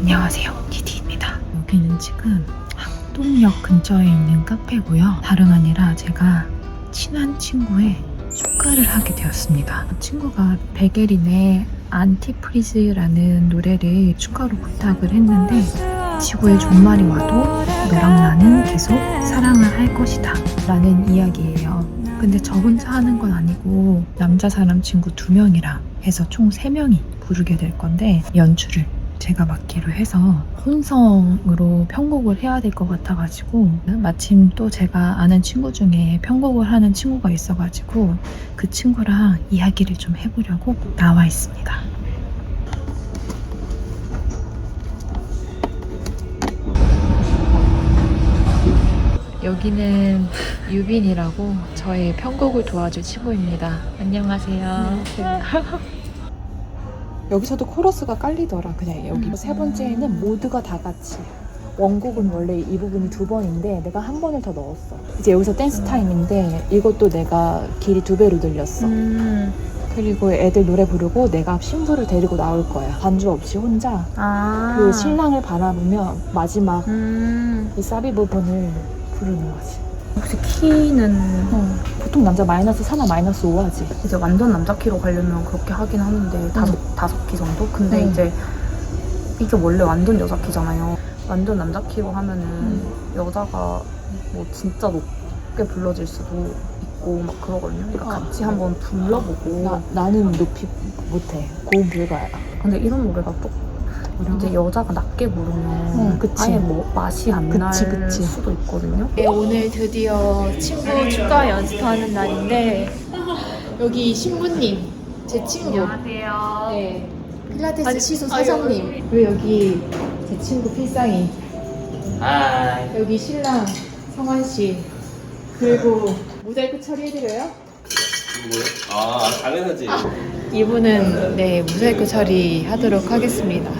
안녕하세요. 디디입니다. 여기는 지금 항동역 근처에 있는 카페고요. 다름 아니라 제가 친한 친구의 축가를 하게 되었습니다. 친구가 베게린의 안티프리즈라는 노래를 축가로 부탁을 했는데 지구에 종말이 와도 너랑 나는 계속 사랑을 할 것이다 라는 이야기예요. 근데 저 혼자 하는 건 아니고 남자 사람 친구 두 명이랑 해서 총 세 명이 부르게 될 건데 연출을 제가 맡기로 해서 혼성으로 편곡을 해야 될 것 같아가지고 마침 또 제가 아는 친구 중에 편곡을 하는 친구가 있어가지고 그 친구랑 이야기를 좀 해보려고 나와 있습니다. 여기는 유빈이라고 저의 편곡을 도와줄 친구입니다. 안녕하세요. 여기서도 코러스가 깔리더라. 그냥 여기 세 번째에는 모두가 다 같이. 원곡은 원래 이 부분이 두 번인데 내가 한 번을 더 넣었어. 이제 여기서 댄스 타임인데 이것도 내가 길이 두 배로 늘렸어. 음. 그리고 애들 노래 부르고 내가 신부를 데리고 나올 거야. 반주 없이 혼자 아. 그 신랑을 바라보며 마지막 음. 이 사비 부분을 부르는 거지. 혹시 키는 어, 보통 남자 마이너스 4나 마이너스 5 하지. 이제 완전 남자 키로 가려면 그렇게 하긴 하는데 다섯 다섯 키 정도? 근데 음. 이제 이게 원래 완전 여자 키잖아요. 완전 남자 키로 하면은 여자가 뭐 진짜 높게 불러질 수도 있고 막 그러거든요. 그러니까 어. 같이 한번 불러보고. 나, 나는 높이 못해. 고음 불가야. 근데 이런 노래가 또 이제 여자가 낮게 부르면 응, 그치. 아예 뭐 맛이 안날 그치, 그치. 수도 있거든요. 네, 오늘 드디어 친구 축가 연습하는 날인데 여기 신부님 제 친구 안녕하세요. 네 필라테스 아니, 시소 사장님 그리고 여기 제 친구 필상이 아, 여기 신랑 성환 씨 그리고 모자이크 처리해드려요? 뭐야? 아, 당연하지. 이분은 네 모자이크 처리하도록 하겠습니다.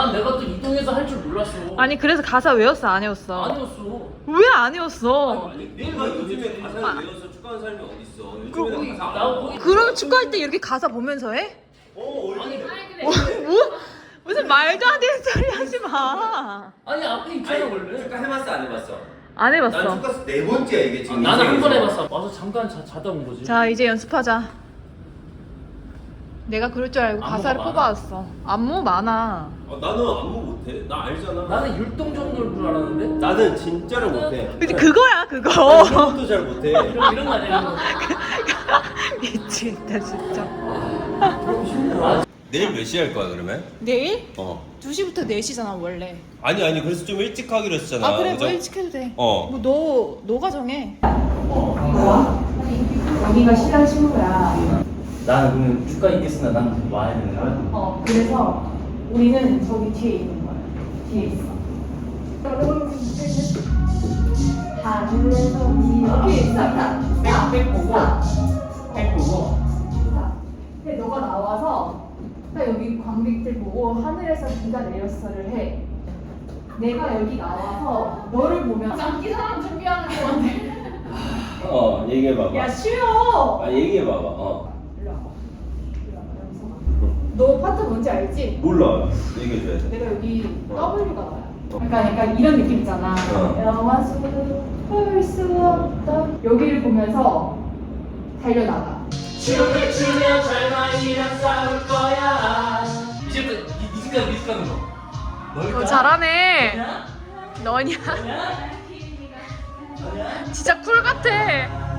난 내가 또 이동해서 할 줄 몰랐어. 아니 그래서 가사 외웠어 안 외웠어? 아니었어. 왜 안 외웠어? 아니, 내가 요즘에 가사를 외워서 축구하는 사람이 어딨어. 요즘에는 가사 나 거기 그럼 축구할 때 이렇게 가사 보면서 해? 어, 아니, 뭐? 무슨 말도 안 되는 소리 하지 마. 아니 앞에 있잖아 원래. 축가 해봤어 안 해봤어? 안 난 해봤어. 축가 네 번째야 이게 지금 나는 한 번 인생에서. 해봤어. 와서 잠깐 자, 자다 온 거지. 자 이제 연습하자. 내가 그럴 줄 알고 안무가 가사를 많아? 뽑아왔어. 안무 많아. 아, 나는 안무 못해 나 알잖아 나는 율동 정도일 줄 알았는데. 나는 진짜로 못해 근데 그거야 나 그거. 이런 것도 잘 못해 이런 이런 거 아니야? 미치겠다 진짜. 내일 몇 시에 할 거야 그러면? 내일 어 2시부터 4시잖아 원래. 아니 아니 그래서 좀 일찍 하기로 했잖아 아 그래 그죠? 뭐 일찍 해도 돼. 어 뭐 너 너가 정해. 여기가 신랑 친구야. 나는 그러면 축가 있겠으나 난 와야 되는 거야? 어, 그래서 우리는 저기 뒤에 있는 거야. 뒤에 있어. 하늘에서 이렇게 있어. 백 보고 백 보고. 근데 너가 나와서 딱 여기 관객들 보고 하늘에서 비가 내렸어를 해. 내가 여기 나와서 너를 보면 장기 사람 준비하는 거 같아. 어 얘기해봐봐 야 쉬워. 아 얘기해봐봐 어 일로 와봐. 일로 와봐. 여기서 봐. 너 파트 뭔지 알지? 몰라 얘기해줘야 돼 내가 여기 W가 나요. 그러니까 약간 이런 느낌 있잖아. 어. 영화수 볼수 없던 여기를 보면서 달려나가. 춤을 추며 절망이랑 싸울 거야. 이제부터 이 뮤직가 뮤직 가는 거. 뭘까? 어, 잘하네. 뭐냐? 너냐? 뭐냐? 진짜 쿨 같아.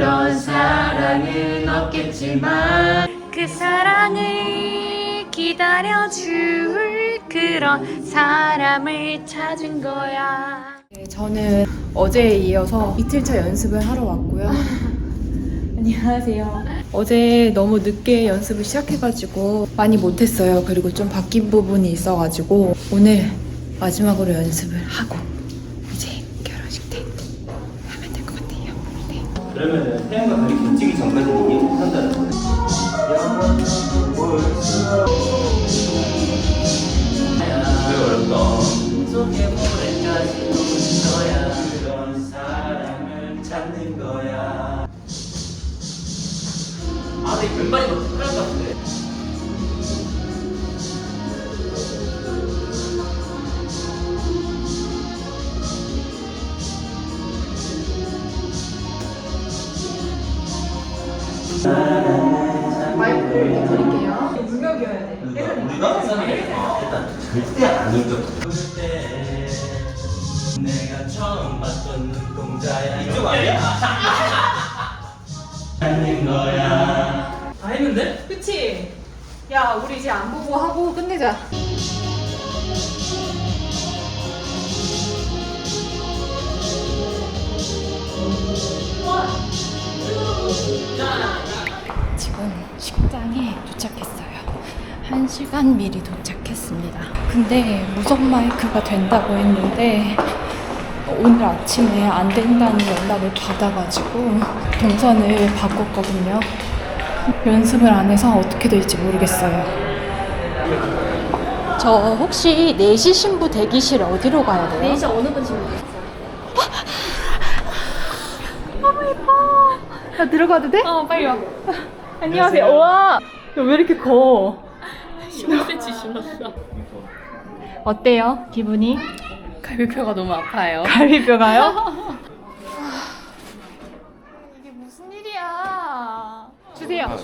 그런 사랑은 없겠지만 그 사랑을 기다려줄 그런 사람을 찾은 거야. 네, 저는 어제에 이어서 이틀차 연습을 하러 왔고요. 안녕하세요. 어제 너무 늦게 연습을 시작해가지고 많이 못했어요. 그리고 좀 바뀐 부분이 있어가지고 오늘 마지막으로 연습을 하고 그러면 태양과 달이 겹치기 전까지 이게 한다는 거예요. 아, 근데 왼발이 돼. 우리가 일단 절대 안 이겨. 내가 처음 봤던 눈동자야. 이쪽 아니야? 하는 거야. 다 했는데? 그치? 야, 우리 이제 안 보고 하고 끝내자. 지금 식당에 도착했어요. 한 시간 미리 도착했습니다. 근데 무선 마이크가 된다고 했는데 오늘 아침에 안 된다는 연락을 받아가지고 동선을 바꿨거든요. 연습을 안 해서 어떻게 될지 모르겠어요. 저 혹시 4시 신부 대기실 어디로 가야 돼요? 이제 어느 분 지금 나 들어가도 돼? 어, 빨리 와. 안녕하세요. 와, 왜 이렇게 커? 15cm 신었어. 어때요? 기분이? 갈비뼈가 너무 아파요. 갈비뼈가요? 이게 무슨 일이야? 주세요.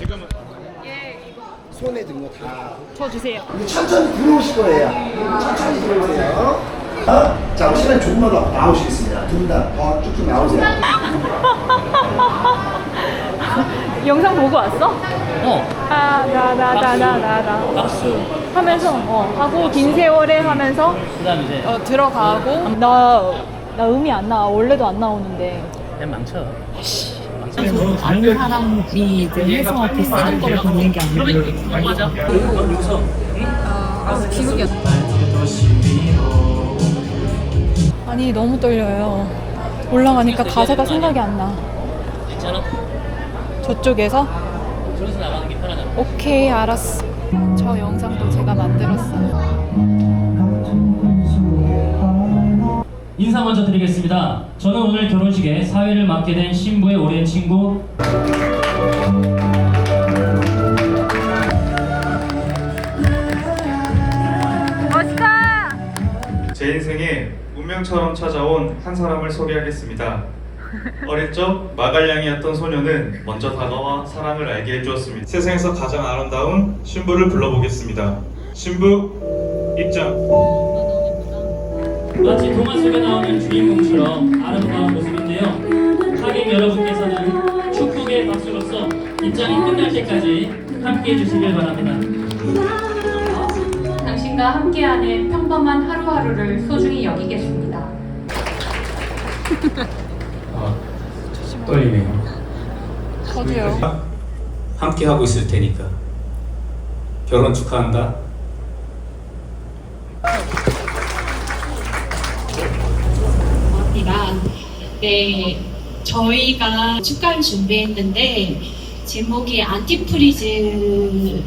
손에 든 거 다. 저 주세요. 천천히 들어오실 거예요. 천천히 들어오세요. 어? 자, 시간 조금만 더 나오시겠습니다. 두분다더 쭉쭉 나오세요. 영상 보고 왔어? 어. 아, 나, 나, 나, 나, 나, 나. 박수. 하면서, 어, 하고, 긴 세월에 하면서, 그 다음 이제 어, 들어가고. 나, 나 음이 안 나와. 원래도 안 나오는데. 그냥 망쳐. 다른 사람이 이제 해서 비싼 거를 듣는 게 아니고. 맞아. 여기서 아니, 너무 떨려요. 올라가니까 가사가 생각이 안 나. 있잖아. 저쪽에서? 저기서 나가는 게 편하잖아. 오케이, 알았어. 저 영상도 제가 만들었어요. 인사 먼저 드리겠습니다. 저는 오늘 결혼식에 사회를 맡게 된 신부의 오랜 친구 제 인생에 운명처럼 찾아온 한 사람을 소개하겠습니다. 어릴 적 마갈량이었던 소녀는 먼저 다가와 사랑을 알게 해주었습니다. 세상에서 가장 아름다운 신부를 불러보겠습니다. 신부 입장. 마치 동화 속에 나오는 주인공처럼 아름다운 모습인데요. 하객 여러분께서는 축복의 박수로서 입장이 끝날 때까지 함께 해 주시길 바랍니다. 당신과 함께하는 평범한 하루하루를 소중히 여기겠습니다. 아, 떨리네요. 저도요. 함께 하고 있을 테니까 결혼 축하한다. 입니다. 네, 저희가 축가를 준비했는데 제목이 안티프리즈예요.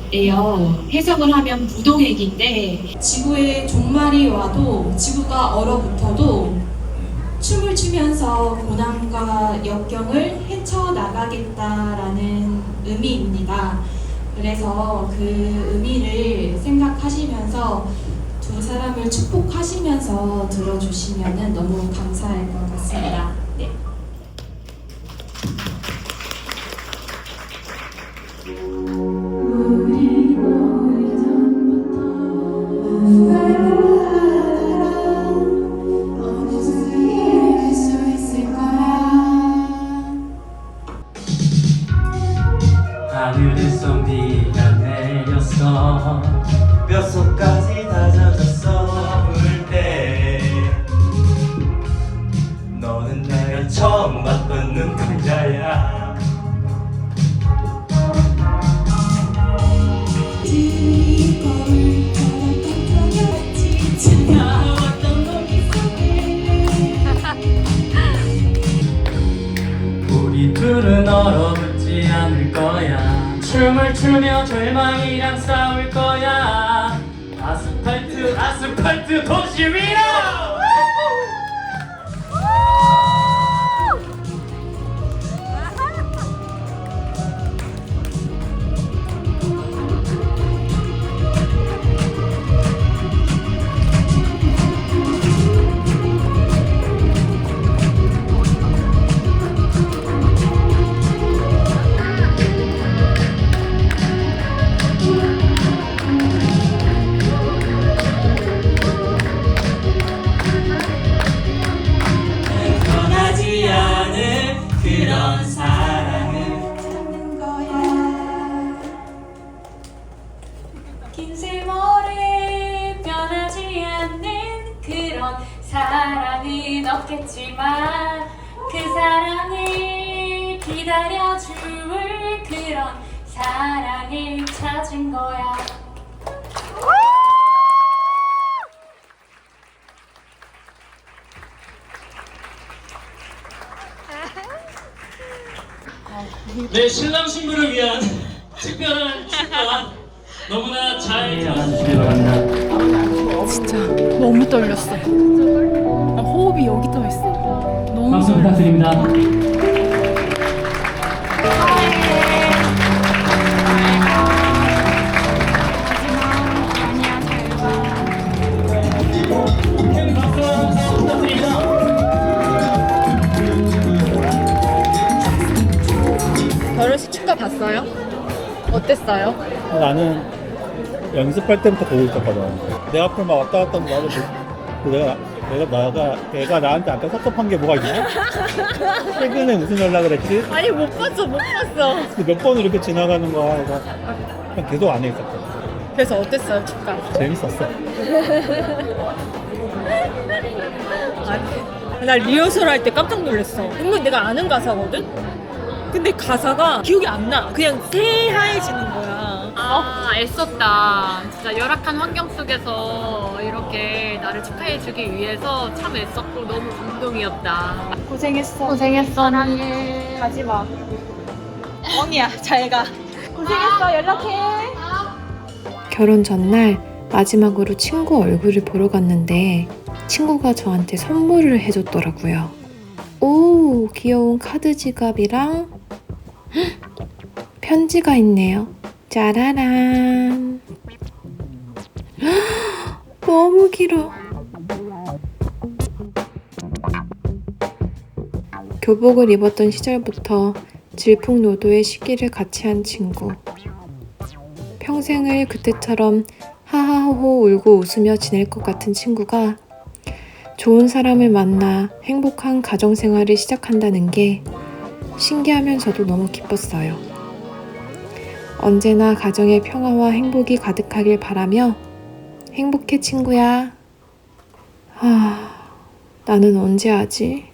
해석을 하면 부동액인데 지구의 종말이 와도 지구가 얼어붙어도 춤을 추면서 고난과 역경을 헤쳐나가겠다라는 의미입니다. 그래서 그 의미를 생각하시면서 두 사람을 축복하시면서 들어주시면 너무 감사할 것 같습니다. 아 찾은 거야. 네, 신랑 신부를 위한 특별한 축가 너무나 잘 잘해주시기 바랍니다. 진짜 너무 떨렸어. 나 호흡이 여기 떠 있어. 너무 박수 부탁드립니다. 봤어요? 어땠어요? 나는 연습할 때부터 보고 있었거든. 내 앞을 막 왔다 갔다 하면 나를 보- 내가 내가 나가 얘가 나한테 아까 섭섭한 게 뭐가 있냐? 최근에 무슨 연락을 했지? 아니 못 봤어 못 봤어. 몇 번 이렇게 지나가는 거야. 그래서 그냥 계속 안에 있었거든. 그래서 어땠어요 축가? 재밌었어. 아니 나 리허설 할 때 깜짝 놀랐어. 분명 내가 아는 가사거든. 근데 가사가 기억이 안 나. 그냥 새하얘지는 거야. 아, 애썼다. 진짜 열악한 환경 속에서 이렇게 나를 축하해주기 위해서 참 애썼고 너무 감동이었다. 고생했어. 고생했어, 사랑해. 가지 마. 엉이야 잘 가. 고생했어 연락해. 결혼 전날 마지막으로 친구 얼굴을 보러 갔는데 친구가 저한테 선물을 해줬더라고요. 오, 귀여운 카드 지갑이랑 헉, 편지가 있네요. 짜라란. 헉, 너무 길어. 교복을 입었던 시절부터 질풍노도의 시기를 같이 한 친구. 평생을 그때처럼 하하호호 울고 웃으며 지낼 것 같은 친구가 좋은 사람을 만나 행복한 가정 생활을 시작한다는 게 신기하면서도 너무 기뻤어요. 언제나 가정의 평화와 행복이 가득하길 바라며 행복해 친구야. 아, 나는 언제 하지?